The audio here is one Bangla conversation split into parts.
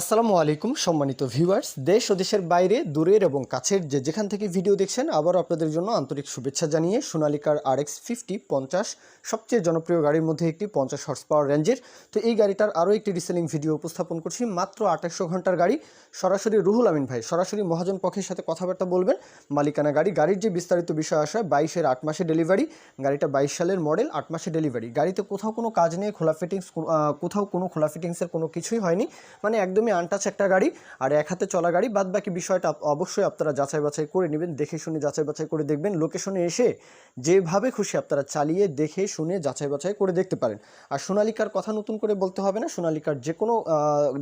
আসসালামু আলাইকুম, সম্মানিত ভিউয়ার্স। দেশ ও দেশের বাইরে, দূরের এবং কাছের যে যেখান থেকে ভিডিও দেখছেন, আবারও আপনাদের জন্য আন্তরিক শুভেচ্ছা জানিয়ে সোনালিকার আর এক্স ফিফটি পঞ্চাশ, সবচেয়ে জনপ্রিয় গাড়ির মধ্যে একটি পঞ্চাশ হর্স পাওয়ার রেঞ্জের তো এই গাড়িটার আরও একটি রিসেলিং ভিডিও উপস্থাপন করছি, মাত্র আঠাশশো ঘণ্টার গাড়ি। সরাসরি রুহুল আমিন ভাই, সরাসরি মহাজন পক্ষের সাথে কথাবার্তা বলবেন। মালিকানা গাড়ি, গাড়ির যে বিস্তারিত বিষয় আসে, বাইশের আট মাসে ডেলিভারি গাড়িটা বাইশ সালের মডেল আট মাসে ডেলিভারি গাড়িতে কোথাও কোনো কাজ নেই, খোলা ফিটিংস কোথাও কোনো খোলা ফিটিংসের কোনো কিছুই হয়নি। মানে একদমই আনটাচ একটা গাড়ি, আর এক হাতে চলা গাড়ি বাদ বাকি বিষয়টা অবশ্যই আপনারা যাচাই বাছাই করে নেবেন, দেখে শুনে যাচাই বাছাই করে দেখবেন লোকেশনে এসে যেভাবে খুশি আপনারা চালিয়ে, দেখে শুনে যাচাই বাছাই করে দেখতে পারেন। আর সোনালিকার কথা নতুন করে বলতে হবে না, সোনালিকার যে কোনো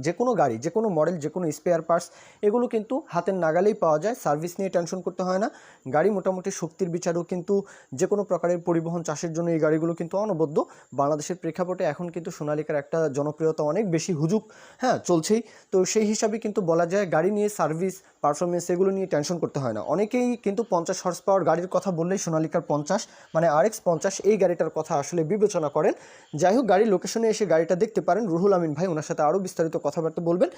যে কোনো গাড়ি, যে কোনো মডেল যে কোনো স্পেয়ার পার্টস এগুলো কিন্তু হাতের নাগালেই পাওয়া যায় সার্ভিস নিয়ে টেনশন করতে হয় না। গাড়ি মোটামুটি শক্তির বিচারেও কিন্তু যে কোনো প্রকারের পরিবহন চাষের জন্য এই গাড়িগুলো কিন্তু অনবদ্য। বাংলাদেশের প্রেক্ষাপটে এখন কিন্তু সোনালিকার একটা জনপ্রিয়তা অনেক বেশি হুজুক হ্যাঁ চলছেই। তো সেই হিসাবে কিন্তু বলা যায় গাড়ি নিয়ে সার্ভিস পারফরমেন্স এগুলো নিয়ে টেনশন করতে হয় না। অনেকেই কিন্তু পঞ্চাশ হর্স পাওয়ার গাড়ির কথা বললেই সোনালিকার পঞ্চাশ মানে আর এক্স পঞ্চাশ এই গাড়িটার কথা আসলে বিবেচনা করেন। যাই হোক, গাড়ির লোকেশনে এসে গাড়িটা দেখতে পারেন। রুহুল আমিন ভাই ওনার সাথে আরও বিস্তারিত কথাবার্তা বলবেন।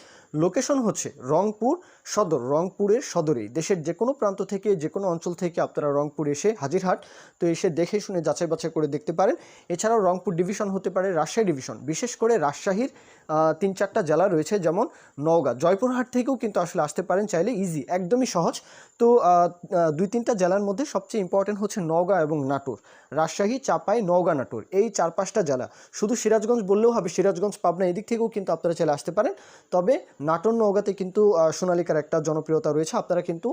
লোকেশন হচ্ছে রংপুর সদর, রংপুরের সদরেই। দেশের যে কোনো প্রান্ত থেকে যে কোনো অঞ্চল থেকে আপনারা রংপুর এসে হাজিরহাট, তো এসে দেখে শুনে যাচাই বাছাই করে দেখতে পারেন। এছাড়াও রংপুর ডিভিশন হতে পারে রাজশাহী ডিভিশন বিশেষ করে রাজশাহীর তিন চারটা জেলা রয়েছে, যেমন নওগাঁ। জয়পুরহাট থেকেও কিন্তু আসলে আসতে পারেন চাইলে ইজি একদমই সহজ। তো দুই তিনটা জেলার মধ্যে সবচেয়ে ইম্পর্টেন্ট হচ্ছে নওগাঁ এবং নাটোর। রাজশাহী, চাপাই, নওগাঁ, নাটোর, এই চার পাঁচটা জেলা। শুধু সিরাজগঞ্জ বললেও হবে, সিরাজগঞ্জ, পাবনা এদিক থেকেও কিন্তু আপনারা চলে আসতে পারেন। তবে নাটোর, নওগাঁতে কিন্তু সোনালিকার একটা জনপ্রিয়তা রয়েছে। আপনারা কিন্তু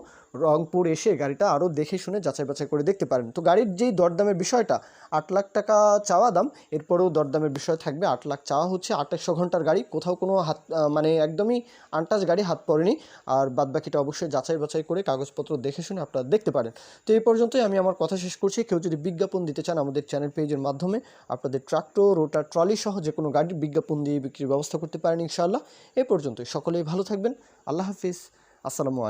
রংপুর এসে গাড়িটা আরও দেখে শুনে যাচাই বাছাই করে দেখতে পারেন। তো গাড়ির যেই দরদামের বিষয়টা, আট লাখ টাকা চাওয়া দাম, এরপরেও দরদামের বিষয় থাকবে। আট লাখ চাওয়া হচ্ছে আঠাশশো ঘণ্টার গাড়ি। কোথাও কোনো হাত মানে একদমই আনটাচ গাড়ি, হাত পড়েনি। আর বাদবাকিটা অবশ্যই যাচাই বাছাই করে কাগজপত্র দেখে শুনে আপনারা দেখতে পারেন। তো এই পর্যন্তই আমি আমার কথা শেষ করছি। কেউ যদি বিজ্ঞাপন দিতে চান আমাদের চ্যানেল পেজের মাধ্যমে, আপনাদের ট্রাক্টর রোটার ট্রলি সহ যে কোনো গাড়ির বিজ্ঞাপন দিয়ে বিক্রির ব্যবস্থা করতে পারেন ইনশাআল্লাহ। এ পর্যন্তই। সকলেই ভালো থাকবেন। আল্লাহ হাফিজ। আসসালামু আলাইকুম।